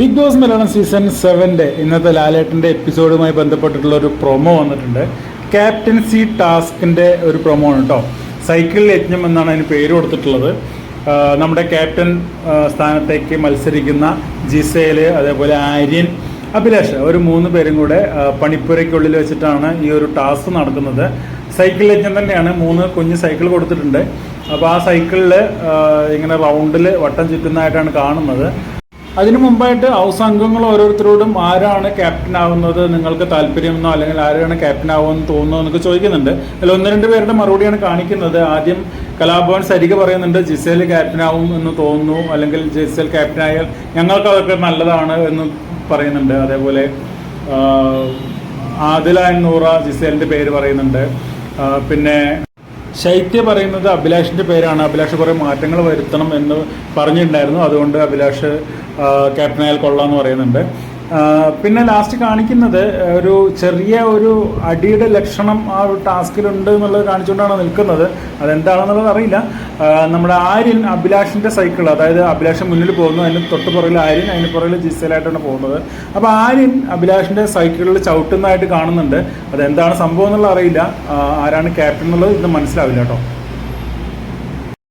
Big boss Malayalam season സെവന്റെ ഇന്നത്തെ ലാലേട്ടന്റെ എപ്പിസോഡുമായി ബന്ധപ്പെട്ടിട്ടുള്ള ഒരു പ്രൊമോ വന്നിട്ടുണ്ട്. ക്യാപ്റ്റൻസി ടാസ്കിന്റെ ഒരു പ്രൊമോ ആണ് കേട്ടോ സൈക്കിൾ യജ്ഞം എന്നാണ് അതിന് പേര് കൊടുത്തിട്ടുള്ളത്. നമ്മുടെ ക്യാപ്റ്റൻ സ്ഥാനത്തേക്ക് മത്സരിക്കുന്ന ജിസേൽ അതേപോലെ ആര്യൻ അഭിലാഷ് ഒരു മൂന്ന് പേരും കൂടെ പണിപ്പുരയ്ക്കുള്ളിൽ വെച്ചിട്ടാണ് ഈ ഒരു ടാസ്ക് നടക്കുന്നത്. സൈക്കിൾ യജ്ഞം തന്നെയാണ്. മൂന്ന് കുഞ്ഞ് സൈക്കിൾ കൊടുത്തിട്ടുണ്ട്. അപ്പോൾ ആ സൈക്കിളിൽ ഇങ്ങനെ റൗണ്ടിൽ വട്ടം ചുറ്റുന്നതായിട്ടാണ് കാണുന്നത്. അതിനു മുമ്പായിട്ട് ഹൗസ് അംഗങ്ങൾ ഓരോരുത്തരോടും ആരാണ് ക്യാപ്റ്റൻ ആവുന്നത് നിങ്ങൾക്ക് താല്പര്യമെന്നോ അല്ലെങ്കിൽ ആരാണ് ക്യാപ്റ്റൻ ആവുമെന്ന് തോന്നുന്നോ എന്നൊക്കെ ചോദിക്കുന്നുണ്ട്. അതിൽ ഒന്ന് രണ്ട് പേരുടെ മറുപടിയാണ് കാണിക്കുന്നത്. ആദ്യം കലാഭവൻ സരിക പറയുന്നുണ്ട് ജിസേൽ ക്യാപ്റ്റൻ ആവും എന്ന് തോന്നുന്നു അല്ലെങ്കിൽ ജിസേൽ ക്യാപ്റ്റൻ ആയാൽ ഞങ്ങൾക്ക് അതൊക്കെ നല്ലതാണ് എന്ന് പറയുന്നുണ്ട്. അതേപോലെ ആദില എന്നൂറ ജിസേലിന്റെ പേര് പറയുന്നുണ്ട്. പിന്നെ ശൈത്യ പറയുന്നത് അഭിലാഷിന്റെ പേരാണ്. അഭിലാഷ് കുറേ മാറ്റങ്ങൾ വരുത്തണം എന്ന് പറഞ്ഞിട്ടുണ്ടായിരുന്നു. അതുകൊണ്ട് അഭിലാഷ് ക്യാപ്റ്റനായാൽ കൊള്ളാമെന്ന് പറയുന്നുണ്ട്. പിന്നെ ലാസ്റ്റ് കാണിക്കുന്നത് ഒരു ചെറിയ ഒരു അടിയുടെ ലക്ഷണം ആ ഒരു ടാസ്കിലുണ്ട് എന്നുള്ളത് കാണിച്ചുകൊണ്ടാണ് നിൽക്കുന്നത്. അതെന്താണെന്നുള്ളത് അറിയില്ല. നമ്മുടെ ആര്യൻ അഭിലാഷിന്റെ സൈക്കിൾ അതായത് അഭിലാഷൻ മുന്നിൽ പോകുന്നു അതിന് തൊട്ട് പുറകിൽ ആര്യൻ അതിന് പുറകിൽ ജിസലായിട്ടാണ് പോകുന്നത്. അപ്പോൾ ആര്യൻ അഭിലാഷിന്റെ സൈക്കിളിൽ ചവിട്ടുന്നതായിട്ട് കാണുന്നുണ്ട്. അതെന്താണ് സംഭവം എന്നുള്ളത് അറിയില്ല. ആരാണ് ക്യാപ്റ്റൻ എന്നുള്ളത് ഇത് മനസ്സിലാവില്ല കേട്ടോ.